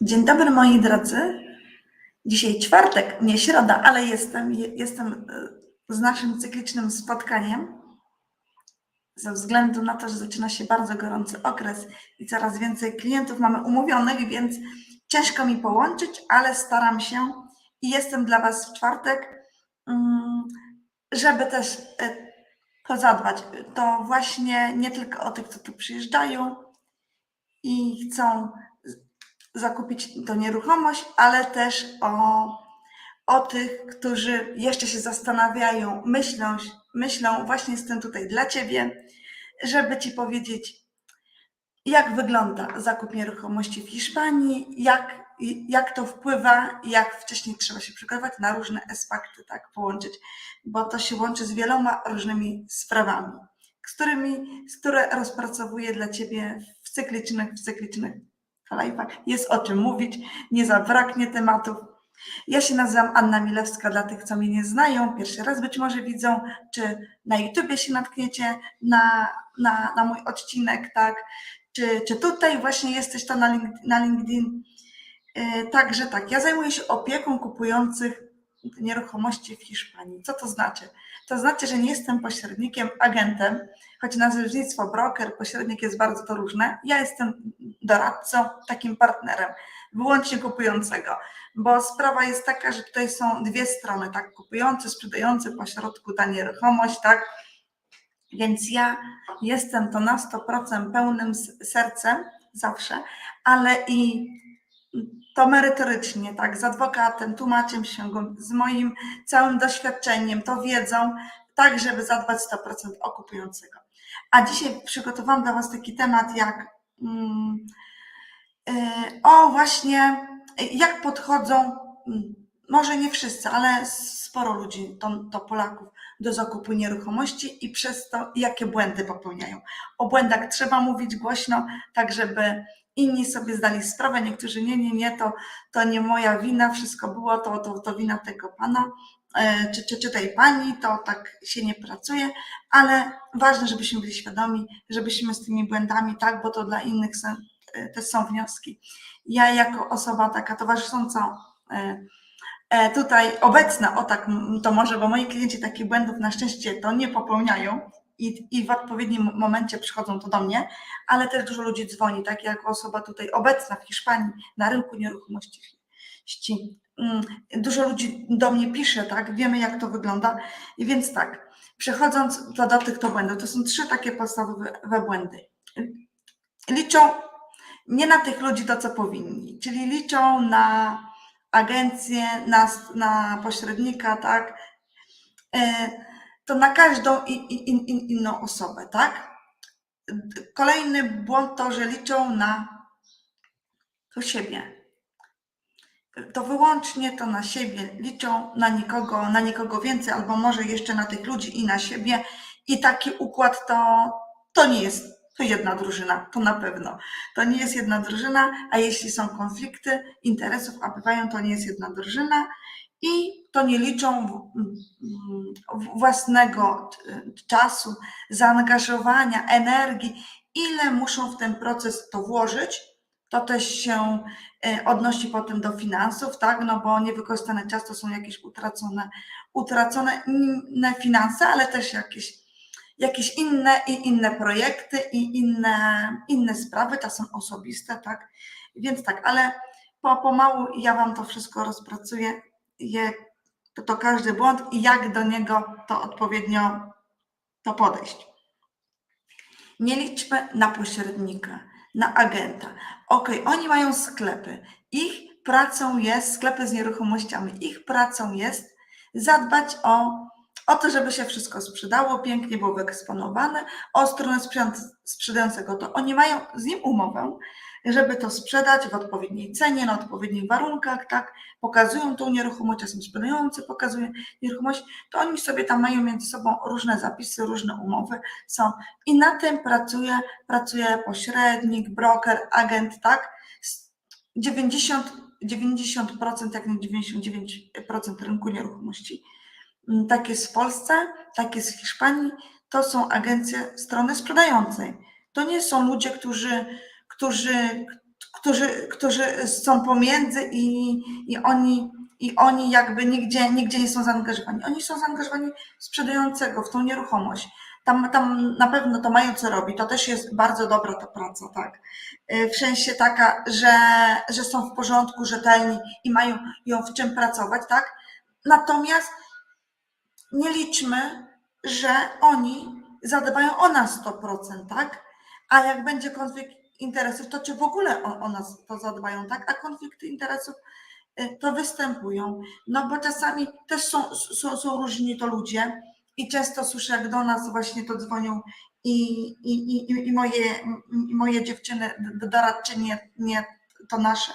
Dzień dobry moi drodzy. Dzisiaj czwartek, nie środa, ale jestem, jestem e, z naszym cyklicznym spotkaniem. Ze względu na to, że zaczyna się bardzo gorący okres i coraz więcej klientów mamy umówionych, więc ciężko mi połączyć, ale staram się i jestem dla Was w czwartek, mm, żeby też e, to zadbać. To właśnie nie tylko o tych, co tu przyjeżdżają i chcą zakupić tą nieruchomość, ale też o, o tych, którzy jeszcze się zastanawiają, myślą, myślą, właśnie jestem tutaj dla Ciebie, żeby Ci powiedzieć, jak wygląda zakup nieruchomości w Hiszpanii, jak, jak to wpływa, jak wcześniej trzeba się przygotować na różne aspekty, tak, połączyć, bo to się łączy z wieloma różnymi sprawami, z którymi, z które rozpracowuję dla Ciebie w cyklicznych, w cyklicznych live'ach. Jest o czym mówić, nie zabraknie tematów. Ja się nazywam Anna Milewska, dla tych, co mnie nie znają, pierwszy raz być może widzą, czy na YouTubie się natkniecie na, na, na mój odcinek, tak, czy, czy tutaj właśnie jesteś to na, link, na LinkedIn. Yy, także tak, ja zajmuję się opieką kupujących nieruchomości w Hiszpanii. Co to znaczy? To znaczy, że nie jestem pośrednikiem, agentem, choć nazewnictwo broker, pośrednik jest bardzo to różne. Ja jestem doradcą, takim partnerem, wyłącznie kupującego, bo sprawa jest taka, że tutaj są dwie strony, tak, kupujący, sprzedający, pośrodku ta nieruchomość, tak, więc ja jestem to na 100% pełnym sercem zawsze, ale i to merytorycznie, tak, z adwokatem, tłumaczem się go, z moim całym doświadczeniem, to wiedzą, tak, żeby zadbać 100% o kupującego. A dzisiaj przygotowałam dla Was taki temat jak o właśnie jak podchodzą, mm, może nie wszyscy, ale sporo ludzi, to, to Polaków, do zakupu nieruchomości i przez to jakie błędy popełniają. O błędach trzeba mówić głośno, tak żeby inni sobie zdali sprawę, niektórzy nie, nie, nie, to, to nie moja wina, wszystko było, to, to, to wina tego pana, e, czy, czy, czy tej pani, to tak się nie pracuje, ale ważne, żebyśmy byli świadomi, żebyśmy z tymi błędami, tak, bo to dla innych są, e, też są wnioski. Ja jako osoba taka towarzysząca e, tutaj obecna, o tak to może, bo moi klienci takich błędów na szczęście to nie popełniają, i, i w odpowiednim momencie przychodzą to do mnie, ale też dużo ludzi dzwoni, tak jak osoba tutaj obecna w Hiszpanii na rynku nieruchomości. Mm, dużo ludzi do mnie pisze, tak, wiemy jak to wygląda. I więc tak, przechodząc do, do tych to błędów, to są trzy takie podstawowe błędy. Liczą nie na tych ludzi to, co powinni, czyli liczą na agencję, na, na pośrednika, tak, e, to na każdą in, in, in, inną osobę, tak? Kolejny błąd to, że liczą na to siebie. To wyłącznie to na siebie liczą, na nikogo, na nikogo więcej, albo może jeszcze na tych ludzi i na siebie. I taki układ to, to nie jest to jedna drużyna, to na pewno. To nie jest jedna drużyna, a jeśli są konflikty interesów, a bywają, to nie jest jedna drużyna i to nie liczą własnego czasu, zaangażowania, energii, ile muszą w ten proces to włożyć. To też się e, odnosi potem do finansów, tak? No bo niewykorzystany czas to są jakieś utracone, utracone finanse, ale też jakieś, jakieś inne i inne projekty i inne, inne sprawy, są osobiste, tak? Więc tak, ale po, pomału ja Wam to wszystko rozpracuję je, to, to każdy błąd i jak do niego to odpowiednio to podejść. Nie liczmy na pośrednika, na agenta. Ok, oni mają sklepy. Ich pracą jest, sklepy z nieruchomościami, ich pracą jest zadbać o, o to, żeby się wszystko sprzedało, pięknie było wyeksponowane. O stronę sprzedającego to oni mają z nim umowę, żeby to sprzedać w odpowiedniej cenie, na odpowiednich warunkach, tak, pokazują tą nieruchomość, czasem sprzedający pokazuje nieruchomość, to oni sobie tam mają między sobą różne zapisy, różne umowy są i na tym pracuje, pracuje pośrednik, broker, agent, tak, 90, 90% jak nie 99% rynku nieruchomości. Mm, tak jest w Polsce, tak jest w Hiszpanii, to są agencje strony sprzedającej. To nie są ludzie, którzy którzy, którzy, którzy są pomiędzy i, i oni i oni jakby nigdzie, nigdzie nie są zaangażowani. Oni są zaangażowani w sprzedającego, w tą nieruchomość. Tam, tam na pewno to mają co robić. To też jest bardzo dobra ta praca, tak. Y, W sensie taka, że, że są w porządku, rzetelni i mają ją w czym pracować, tak. Natomiast nie liczmy, że oni zadbają o nas 100%, tak? A jak będzie konflikt interesów, to czy w ogóle o, o nas to zadbają, tak? A konflikty interesów y, to występują. No bo czasami też są, są, są różni to ludzie i często słyszę, jak do nas właśnie to dzwonią i, i, i, i, moje, i moje dziewczyny, doradczynie, nie to nasze,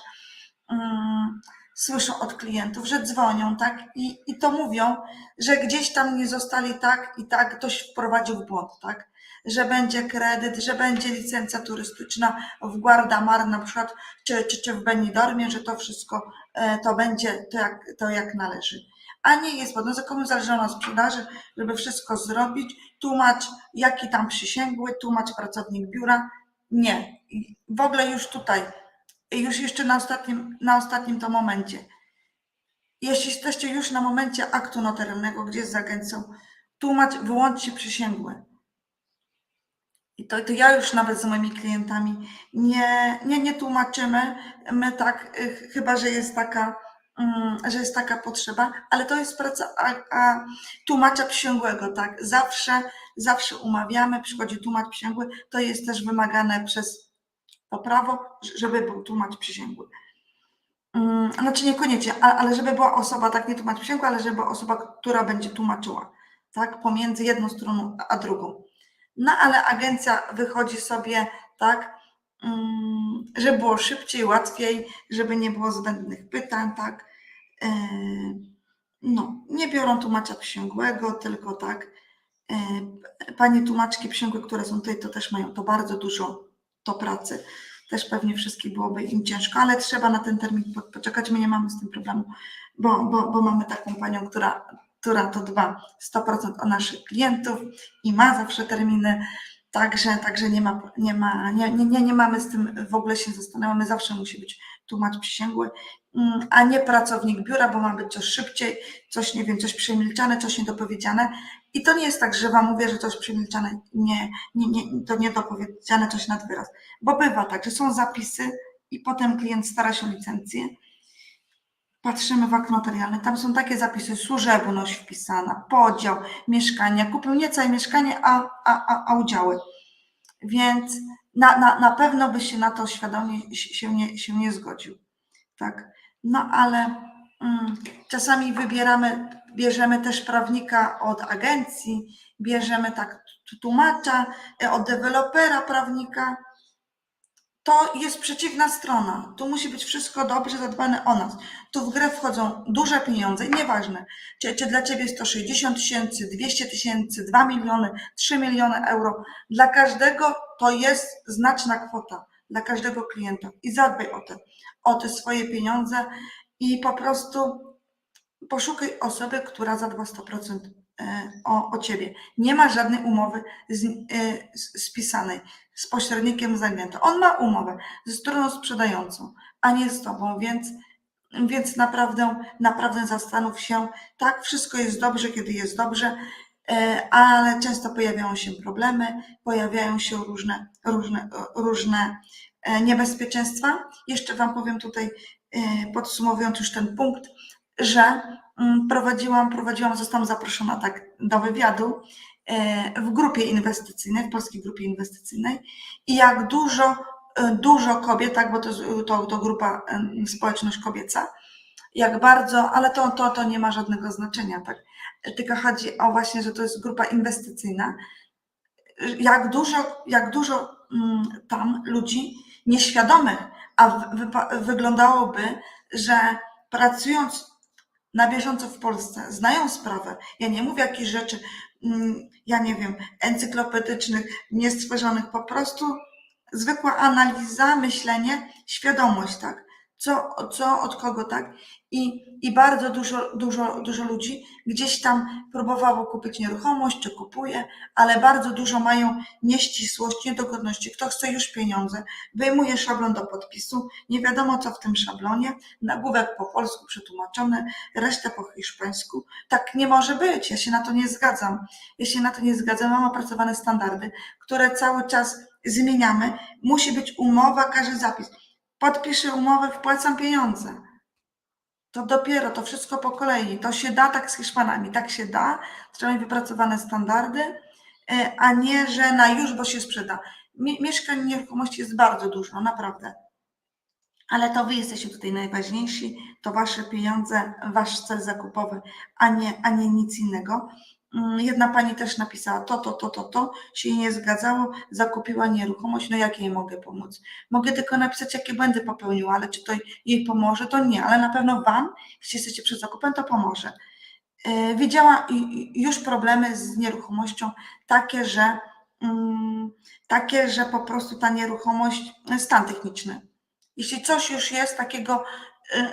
mm, słyszą od klientów, że dzwonią, tak? I, I to mówią, że gdzieś tam nie zostali tak i tak, ktoś wprowadził w błąd, tak? Że będzie kredyt, że będzie licencja turystyczna w Guardamar na przykład, czy, czy, czy w Benidormie, że to wszystko e, to będzie to jak, to jak należy. A nie jest, bo no, zależy na sprzedaży, żeby wszystko zrobić, tłumacz jaki tam przysięgły, tłumacz pracownik biura. Nie. W ogóle już tutaj, już jeszcze na ostatnim, na ostatnim to momencie. Jeśli jesteście już na momencie aktu notarialnego, gdzie jest z agencją, tłumacz wyłącznie przysięgły. I to, to ja już nawet z moimi klientami nie, nie, nie tłumaczymy. My tak, y, chyba że jest taka, mm, że jest taka potrzeba, ale to jest praca a, a tłumacza przysięgłego, tak? Zawsze, zawsze umawiamy, przychodzi tłumacz przysięgły, to jest też wymagane przez to prawo, żeby był tłumacz przysięgły. Mm, Znaczy niekoniecznie, ale żeby była osoba, tak nie tłumacz przysięgły, ale żeby była osoba, która będzie tłumaczyła, tak? Pomiędzy jedną stroną a drugą. No ale agencja wychodzi sobie tak, mm, żeby było szybciej, łatwiej, żeby nie było zbędnych pytań, tak. Yy, No, nie biorą tłumacza przysięgłego, tylko tak. yy, Panie tłumaczki przysięgłe, które są tutaj, to też mają to bardzo dużo to pracy. Też pewnie wszystkich byłoby im ciężko, ale trzeba na ten termin po- poczekać. My nie mamy z tym problemu, bo, bo, bo mamy taką panią, która, która to dba 100% o naszych klientów i ma zawsze terminy. Także, także nie, ma, nie, ma, nie, nie, nie, mamy z tym w ogóle się zastanawiamy. Zawsze musi być tłumacz przysięgły, mm, a nie pracownik biura, bo ma być coś szybciej, coś, nie wiem, coś przemilczane, coś niedopowiedziane. I to nie jest tak, że Wam mówię, że coś przemilczane, nie, nie, nie, to niedopowiedziane, coś nad wyraz. Bo bywa tak, że są zapisy i potem klient stara się o licencję. Patrzymy w akt notarialny, tam są takie zapisy, służebność wpisana, podział, mieszkania, kupił nie całe mieszkanie, a, a, a, a udziały. Więc na, na, na pewno by się na to świadomie się nie, się nie zgodził. Tak. No ale mm, czasami wybieramy, bierzemy też prawnika od agencji, bierzemy tak tłumacza, od dewelopera prawnika. To jest przeciwna strona. Tu musi być wszystko dobrze zadbane o nas. Tu w grę wchodzą duże pieniądze nieważne, czy, czy dla Ciebie jest to 60 tysięcy, 200 tysięcy, 2 miliony, 3 miliony euro. Dla każdego to jest znaczna kwota, dla każdego klienta. I zadbaj o te, o te swoje pieniądze i po prostu poszukaj osoby, która zadba 100% e, o, o Ciebie. Nie ma żadnej umowy z, e, z- spisanej z pośrednikiem z agentem. On ma umowę ze stroną sprzedającą, a nie z Tobą, więc, więc naprawdę, naprawdę zastanów się. Tak, wszystko jest dobrze, kiedy jest dobrze, e, ale często pojawiają się problemy, pojawiają się różne, różne, różne e, niebezpieczeństwa. Jeszcze Wam powiem tutaj, e, podsumowując już ten punkt, że prowadziłam, prowadziłam, zostałam zaproszona tak do wywiadu e, w grupie inwestycyjnej, w polskiej grupie inwestycyjnej. I jak dużo, e, dużo kobiet, tak, bo to, to, to grupa, społeczność kobieca, jak bardzo, ale to, to, to nie ma żadnego znaczenia, tak, tylko chodzi o właśnie, że to jest grupa inwestycyjna, jak dużo, jak dużo mm, tam ludzi nieświadomych, a wyglądałoby, że pracując na bieżąco w Polsce, znają sprawę. Ja nie mówię jakichś rzeczy, mm, ja nie wiem, encyklopedycznych, niestworzonych, po prostu zwykła analiza, myślenie, świadomość, tak? Co, co od kogo, tak? I, I bardzo dużo, dużo, dużo ludzi gdzieś tam próbowało kupić nieruchomość, czy kupuje, ale bardzo dużo mają nieścisłość, niedogodności. Kto chce już pieniądze, wyjmuje szablon do podpisu, nie wiadomo co w tym szablonie, nagłówek po polsku przetłumaczony, resztę po hiszpańsku. Tak nie może być, ja się na to nie zgadzam. Ja się na to nie zgadzam, mam opracowane standardy, które cały czas zmieniamy. Musi być umowa, każdy zapis. Podpiszę umowę, wpłacam pieniądze. To dopiero, to wszystko po kolei. To się da tak z Hiszpanami, tak się da. Trzeba mieć wypracowane standardy, e, a nie, że na już, bo się sprzeda. Mie- Mieszkań nieruchomości jest bardzo dużo, naprawdę. Ale to wy jesteście tutaj najważniejsi, to wasze pieniądze, wasz cel zakupowy, a nie, a nie nic innego. Mm, Jedna pani też napisała to, to, to, to, to, się nie zgadzało, zakupiła nieruchomość, no jak jej mogę pomóc? Mogę tylko napisać, jakie błędy popełniła, ale czy to jej pomoże, to nie, ale na pewno Wam, jeśli jesteście przed zakupem, to pomoże. Yy, Widziała już problemy z nieruchomością takie, że mm, takie, że po prostu ta nieruchomość, stan techniczny. Jeśli coś już jest takiego,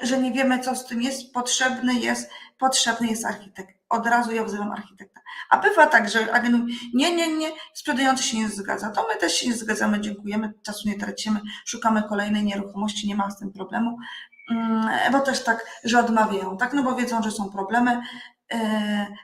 że nie wiemy, co z tym jest, potrzebny jest, potrzebny jest architekt. Od razu ja wzywam architekta. A bywa tak, że agent mówi, nie, nie, nie, sprzedający się nie zgadza. To my też się nie zgadzamy, dziękujemy, czasu nie tracimy, szukamy kolejnej nieruchomości, nie ma z tym problemu, Mm, bo też tak, że odmawiają, tak, no bo wiedzą, że są problemy,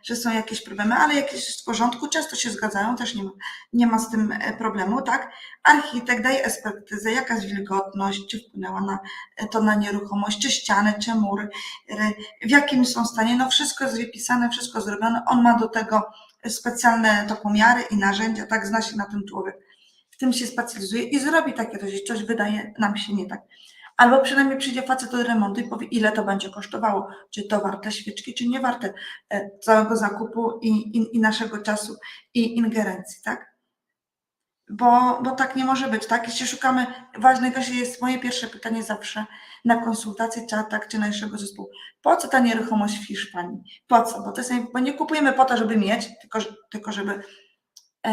że są jakieś problemy, ale jakieś w porządku, często się zgadzają, też nie ma, nie ma z tym e, problemu, tak. Architekt daje ekspertyzę, jaka jest wilgotność, czy wpłynęła na e, to na nieruchomość, czy ściany, czy mury, e, w jakim są stanie, no wszystko jest wypisane, wszystko zrobione, on ma do tego specjalne to pomiary i narzędzia, tak zna się na tym człowiek, w tym się specjalizuje i zrobi takie coś, coś wydaje nam się nie tak. Albo przynajmniej przyjdzie facet do remontu i powie, ile to będzie kosztowało, czy to warte świeczki, czy nie warte e, całego zakupu i, i, i naszego czasu i ingerencji, tak? Bo, bo tak nie może być, tak? Jeśli szukamy, ważne też jest moje pierwsze pytanie zawsze na konsultację, czy tak, czy naszego zespołu. Po co ta nieruchomość w Hiszpanii? Po co? Bo, to jest, bo nie kupujemy po to, żeby mieć, tylko, tylko żeby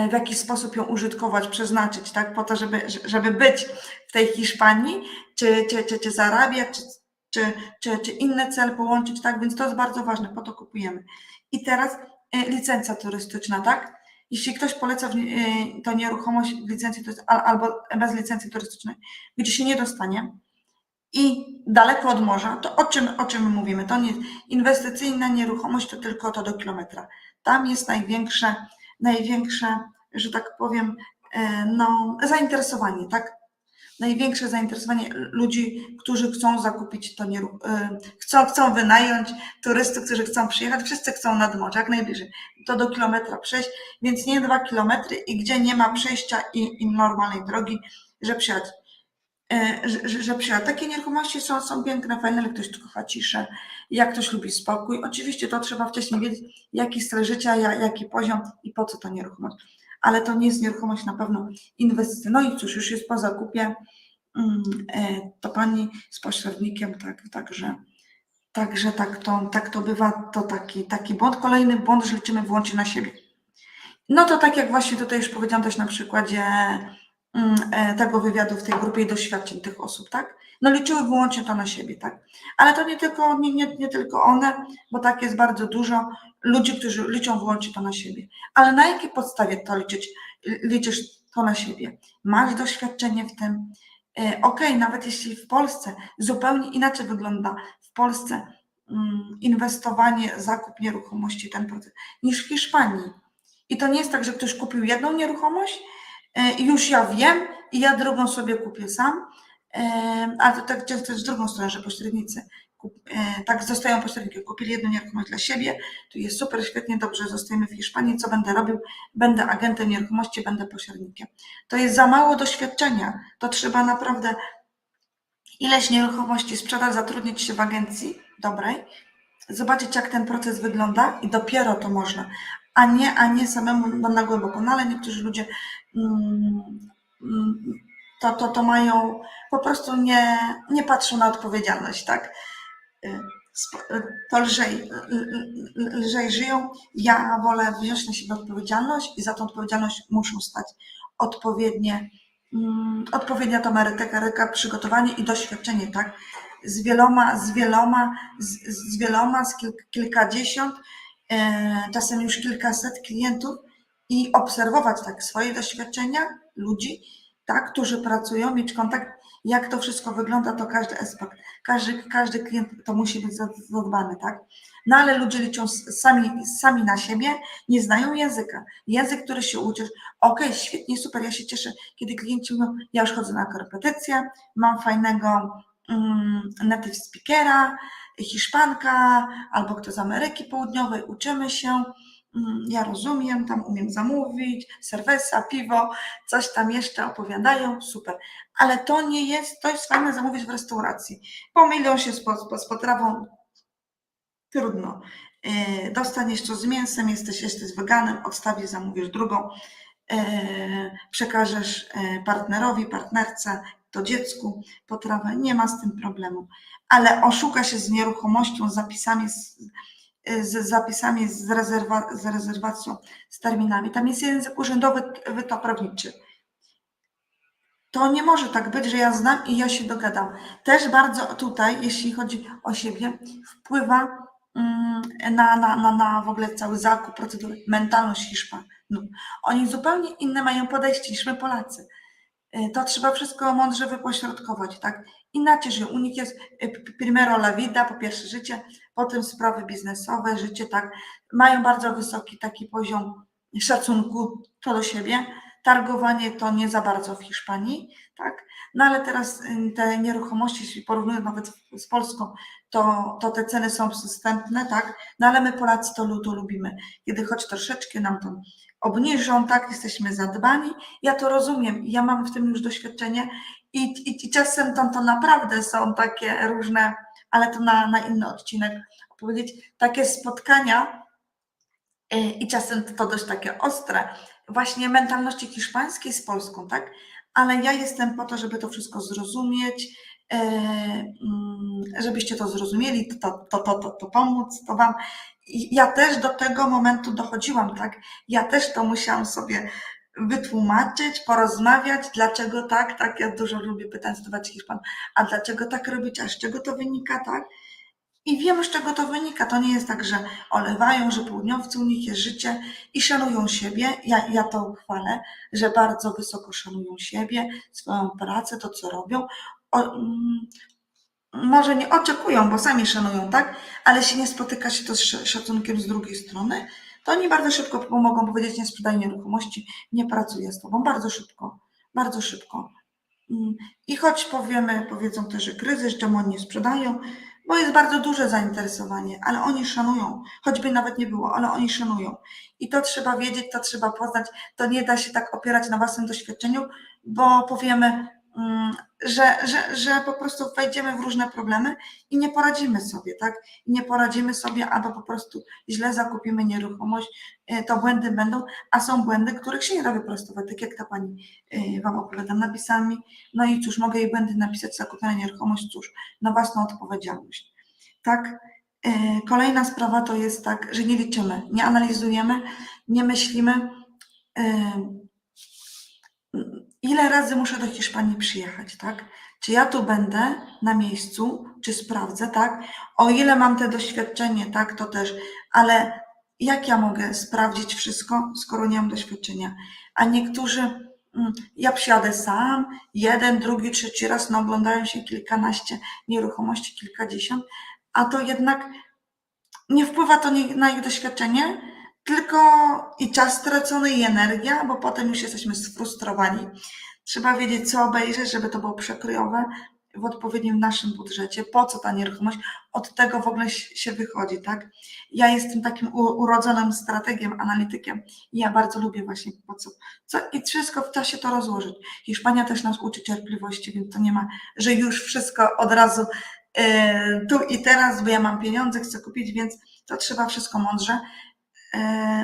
w jakiś sposób ją użytkować, przeznaczyć, tak? Po to, żeby, żeby być w tej Hiszpanii, czy, czy, czy, czy zarabiać, czy, czy, czy, czy inny cel połączyć, tak? Więc to jest bardzo ważne, po to kupujemy. I teraz e, licencja turystyczna, tak? Jeśli ktoś poleca e, to nieruchomość w licencji albo bez licencji turystycznej, gdzie się nie dostanie i daleko od morza, to o czym, o czym mówimy? To nie inwestycyjna nieruchomość, to tylko to do kilometra. Tam jest największe, największe, że tak powiem, e, no, zainteresowanie, tak? Największe zainteresowanie ludzi, którzy chcą zakupić to nieruchomość, chcą, chcą wynająć turystów, którzy chcą przyjechać, wszyscy chcą nad morze, jak najbliżej. To do kilometra przejść, więc nie dwa kilometry i gdzie nie ma przejścia i, i normalnej drogi, że przyjechać. E, Że, że. Takie nieruchomości są, są piękne, fajne, ale ktoś kocha ciszę, jak ktoś lubi spokój. Oczywiście to trzeba wcześniej wiedzieć, jaki styl życia, ja- jaki poziom i po co ta nieruchomość. Ale to nie jest nieruchomość na pewno inwestycja. No i cóż, już jest po zakupie, mm, e, to pani z pośrednikiem, tak, także, także tak to, tak to bywa, to taki, taki błąd. Kolejny błąd, że liczymy wyłącznie na siebie. No to tak jak właśnie tutaj już powiedziałam też na przykładzie tego wywiadu w tej grupie i doświadczeń tych osób, tak? No liczyły wyłącznie to na siebie, tak? Ale to nie tylko, nie, nie, nie tylko one, bo tak jest bardzo dużo ludzi, którzy liczą wyłącznie to na siebie. Ale na jakiej podstawie to liczyć, liczysz to na siebie? Masz doświadczenie w tym? E, Okej, nawet jeśli w Polsce zupełnie inaczej wygląda w Polsce mm, inwestowanie, zakup nieruchomości, ten proces, niż w Hiszpanii. I to nie jest tak, że ktoś kupił jedną nieruchomość e, już ja wiem i ja drugą sobie kupię sam, E, ale to tak często jest z drugą stronę, że pośrednicy kup- e, tak zostają pośrednikiem, kupili jedną nieruchomość dla siebie, tu jest super, świetnie, dobrze, zostajemy w Hiszpanii, co będę robił? Będę agentem nieruchomości, będę pośrednikiem. To jest za mało doświadczenia, to trzeba naprawdę ileś nieruchomości sprzedać, zatrudnić się w agencji dobrej, zobaczyć jak ten proces wygląda i dopiero to można, a nie, a nie samemu no, na głęboko. No ale niektórzy ludzie mm, mm, to, to, to mają, po prostu nie, nie patrzą na odpowiedzialność, tak? Y, y, To lżej, l- lżej żyją. Ja wolę wziąć na siebie odpowiedzialność i za tą odpowiedzialność muszą stać odpowiednie, mm, odpowiednia to merytoryka, przygotowanie i doświadczenie, tak? z wieloma, z wieloma, z, z wieloma, z kilk, kilkadziesiąt, czasem już kilkaset klientów i obserwować tak swoje doświadczenia ludzi, tak, którzy pracują, mieć kontakt, jak to wszystko wygląda, to każdy aspekt, każdy, każdy klient to musi być za- zadbany, tak? No ale ludzie liczą sami, sami na siebie, nie znają języka. Język, który się uczysz, okej, świetnie, super, ja się cieszę, kiedy klienci mówią, ja już chodzę na korepetycję, mam fajnego mm, native speakera, Hiszpanka, albo kto z Ameryki Południowej, uczymy się, mm, ja rozumiem, tam umiem zamówić, serwesa, piwo, coś tam jeszcze opowiadają, super. Ale to nie jest, to jest fajne zamówić w restauracji. Pomylą się z, z potrawą, trudno. Yy, Dostaniesz to z mięsem, jesteś, jesteś weganem, odstawisz, zamówisz drugą, yy, przekażesz yy, partnerowi, partnerce, to dziecku potrawę, nie ma z tym problemu. Ale oszuka się z nieruchomością, z zapisami, z, z zapisami, z, rezerwa, z rezerwacją, z terminami. Tam jest język urzędowy, to prawniczy. To nie może tak być, że ja znam i ja się dogadam. Też bardzo tutaj, jeśli chodzi o siebie, wpływa mm, na, na, na, na w ogóle cały zakup procedury, mentalność Hiszpanów. Oni zupełnie inne mają podejście niż my Polacy. Y, To trzeba wszystko mądrze wypośrodkować, tak? Inaczej żyją. U nich jest y, primero la vida, po pierwsze życie, potem sprawy biznesowe, życie, tak? Mają bardzo wysoki taki poziom szacunku co do siebie. Targowanie to nie za bardzo w Hiszpanii, tak? No ale teraz y, te nieruchomości, jeśli porównuję nawet z Polską, to, to te ceny są przystępne, tak? No ale my Polacy to, lu- to lubimy. Kiedy choć troszeczkę nam to obniżą, tak? Jesteśmy zadbani. Ja to rozumiem, ja mam w tym już doświadczenie i, i, i czasem tam to naprawdę są takie różne, ale to na, na inny odcinek opowiedzieć, takie spotkania y, i czasem to dość takie ostre, właśnie mentalności hiszpańskiej z Polską, tak? Ale ja jestem po to, żeby to wszystko zrozumieć, y, mm, żebyście to zrozumieli, to, to, to, to, to pomóc, to wam. Ja też do tego momentu dochodziłam, tak? Ja też to musiałam sobie wytłumaczyć, porozmawiać, dlaczego tak, tak, ja dużo lubię pytać zadawać Hiszpan, a dlaczego tak robić, a z czego to wynika, tak? I wiem, z czego to wynika. To nie jest tak, że olewają, że południowcy u nich jest życie i szanują siebie. Ja, ja to chwalę, że bardzo wysoko szanują siebie, swoją pracę, to co robią. O, mm, może nie oczekują, bo sami szanują, tak? Ale jeśli nie spotyka się to z sz- szacunkiem z drugiej strony, to oni bardzo szybko mogą powiedzieć, nie sprzedaję nieruchomości, nie pracuję z tobą. Bardzo szybko, bardzo szybko. Mm, I choć powiemy, powiedzą też, że kryzys, czemu oni nie sprzedają, bo jest bardzo duże zainteresowanie, ale oni szanują, choćby nawet nie było, ale oni szanują. I to trzeba wiedzieć, to trzeba poznać, to nie da się tak opierać na własnym doświadczeniu, bo powiemy, że, że, że po prostu wejdziemy w różne problemy i nie poradzimy sobie, tak? I nie poradzimy sobie, albo po prostu źle zakupimy nieruchomość, y, to błędy będą, a są błędy, których się nie da wyprostować, tak jak ta pani y, Wam opowiadam napisami. No i cóż, mogę jej błędy napisać, zakupiona nieruchomość, cóż, na własną odpowiedzialność. Tak? Y, Kolejna sprawa to jest tak, że nie liczymy, nie analizujemy, nie myślimy, ile razy muszę do Hiszpanii przyjechać, tak? Czy ja tu będę na miejscu, czy sprawdzę, tak? O ile mam te doświadczenie, tak, to też, ale jak ja mogę sprawdzić wszystko, skoro nie mam doświadczenia? A niektórzy, mm, ja przyjadę sam, jeden, drugi, trzeci raz, no oglądają się kilkanaście nieruchomości, kilkadziesiąt, a to jednak nie wpływa to na ich doświadczenie, tylko i czas stracony, i energia, bo potem już jesteśmy sfrustrowani. Trzeba wiedzieć, co obejrzeć, żeby to było przekrojowe w odpowiednim naszym budżecie. Po co ta nieruchomość? Od tego w ogóle się wychodzi, tak? Ja jestem takim urodzonym strategiem, analitykiem i ja bardzo lubię właśnie po co, co i wszystko w czasie to rozłożyć. Hiszpania też nas uczy cierpliwości, więc to nie ma, że już wszystko od razu e, tu i teraz, bo ja mam pieniądze, chcę kupić, więc to trzeba wszystko mądrze,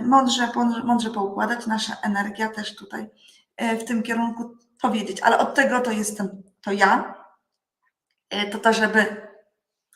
mądrze, mądrze, mądrze poukładać. Nasza energia też tutaj e, w tym kierunku powiedzieć, ale od tego to jestem, to ja, e, to to, żeby,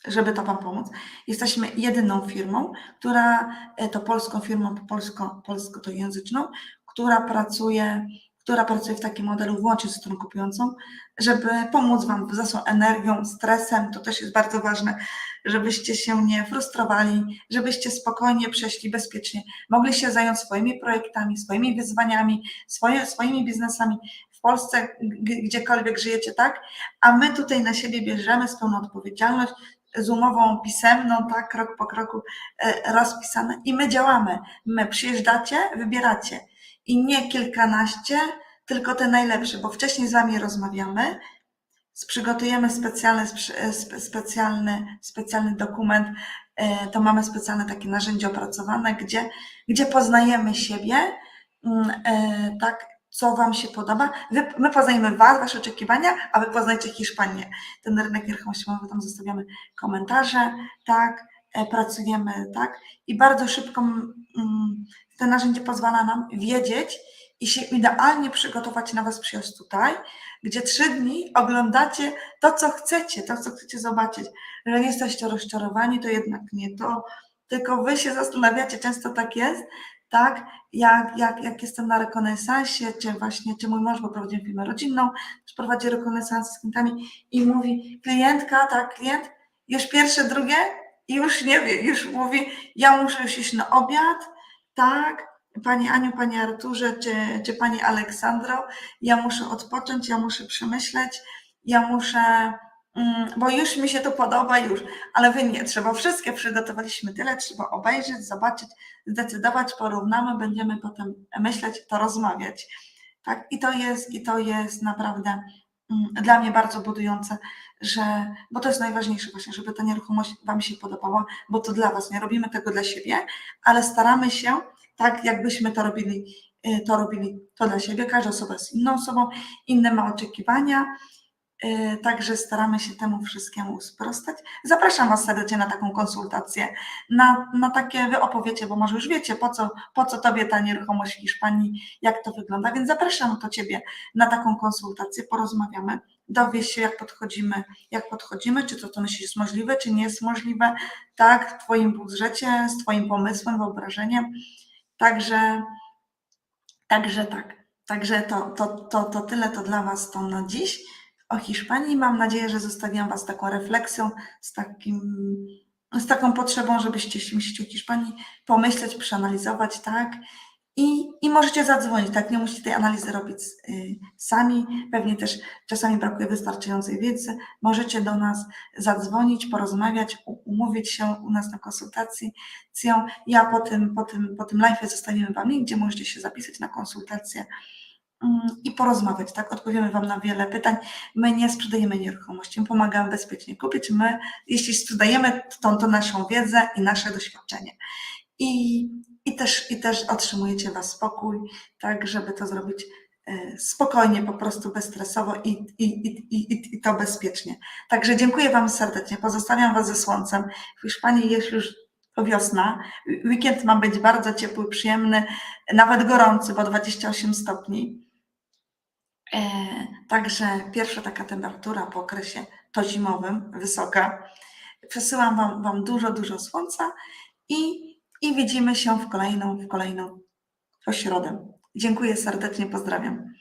żeby to Wam pomóc. Jesteśmy jedyną firmą, która, e, to polską firmą, polsko, polsko to języczną, która pracuje która pracuje w takim modelu włącznie z stroną kupującą, żeby pomóc Wam za swoją energią, stresem. To też jest bardzo ważne, żebyście się nie frustrowali, żebyście spokojnie przeszli bezpiecznie, mogli się zająć swoimi projektami, swoimi wyzwaniami, swoje, swoimi biznesami w Polsce, gdziekolwiek żyjecie, tak? A my tutaj na siebie bierzemy z pełną odpowiedzialność, z umową pisemną, tak, krok po kroku e, rozpisane i my działamy. My przyjeżdżacie, wybieracie i nie kilkanaście, tylko te najlepsze, bo wcześniej z Wami rozmawiamy, przygotujemy specjalny, spe- specjalny, specjalny dokument, e, to mamy specjalne takie narzędzie opracowane, gdzie, gdzie poznajemy siebie, mm, e, tak, co Wam się podoba. Wy, my poznajemy Was, Wasze oczekiwania, a Wy poznajcie Hiszpanię. Ten rynek nieruchomościowy, tam zostawiamy komentarze, tak, e, pracujemy, tak, i bardzo szybko mm, to narzędzie pozwala nam wiedzieć i się idealnie przygotować na Was przyjazd tutaj, gdzie trzy dni oglądacie to, co chcecie, to, co chcecie zobaczyć. Że nie jesteście rozczarowani, to jednak nie to, tylko Wy się zastanawiacie, często tak jest, tak, jak, jak, jak jestem na rekonesansie, czy właśnie, czy mój mąż, bo prowadziłem firmę rodzinną, prowadzi rekonesans z klientami i mówi, klientka, tak, klient, już pierwsze, drugie, i już nie wie, już mówi, ja muszę już iść na obiad, tak, Pani Aniu, Pani Arturze, czy, czy Pani Aleksandro, ja muszę odpocząć, ja muszę przemyśleć, ja muszę, mm, bo już mi się to podoba, już, ale Wy nie, trzeba wszystkie przygotowaliśmy tyle, trzeba obejrzeć, zobaczyć, zdecydować, porównamy, będziemy potem myśleć, to rozmawiać. Tak, i to jest, i to jest naprawdę mm, dla mnie bardzo budujące, że, bo to jest najważniejsze właśnie, żeby ta nieruchomość Wam się podobała, bo to dla Was, nie robimy tego dla siebie, ale staramy się, tak jakbyśmy to robili, y, to robili to dla siebie. Każda osoba jest inną osobą, inne ma oczekiwania, y, także staramy się temu wszystkiemu sprostać. Zapraszam Was serdecznie na taką konsultację, na, na takie, Wy opowiecie, bo może już wiecie, po co, po co Tobie ta nieruchomość w Hiszpanii, jak to wygląda, więc zapraszam to Ciebie na taką konsultację, porozmawiamy, dowiesz się, jak podchodzimy, jak podchodzimy, czy to, co myślisz jest możliwe, czy nie jest możliwe, tak, w Twoim budżecie, z Twoim pomysłem, wyobrażeniem, Także, także tak. Także to, to, to, to tyle to dla Was to na dziś o Hiszpanii. Mam nadzieję, że zostawiam Was taką refleksją, z, takim, z taką potrzebą, żebyście myślicie o Hiszpanii, pomyśleć, przeanalizować, tak? I, I możecie zadzwonić, tak? Nie musicie tej analizy robić y, sami. Pewnie też czasami brakuje wystarczającej wiedzy. Możecie do nas zadzwonić, porozmawiać, umówić się u nas na konsultacji. Ja po tym, po tym, po tym live zostawimy Wam link, gdzie możecie się zapisać na konsultację mm, i porozmawiać, tak? Odpowiemy Wam na wiele pytań. My nie sprzedajemy nieruchomości, my pomagamy bezpiecznie kupić. My, jeśli sprzedajemy, to, to naszą wiedzę i nasze doświadczenie. I, i, też, I też otrzymujecie Was spokój, tak, żeby to zrobić e, spokojnie, po prostu bezstresowo i, i, i, i, i to bezpiecznie. Także dziękuję Wam serdecznie. Pozostawiam Was ze słońcem. W Hiszpanii jest już wiosna. Weekend ma być bardzo ciepły, przyjemny, nawet gorący, bo 28 stopni. E, Także pierwsza taka temperatura po okresie to zimowym, wysoka. Przesyłam Wam, wam dużo, dużo słońca i, i widzimy się w kolejną, w kolejną w środę. Dziękuję serdecznie, pozdrawiam.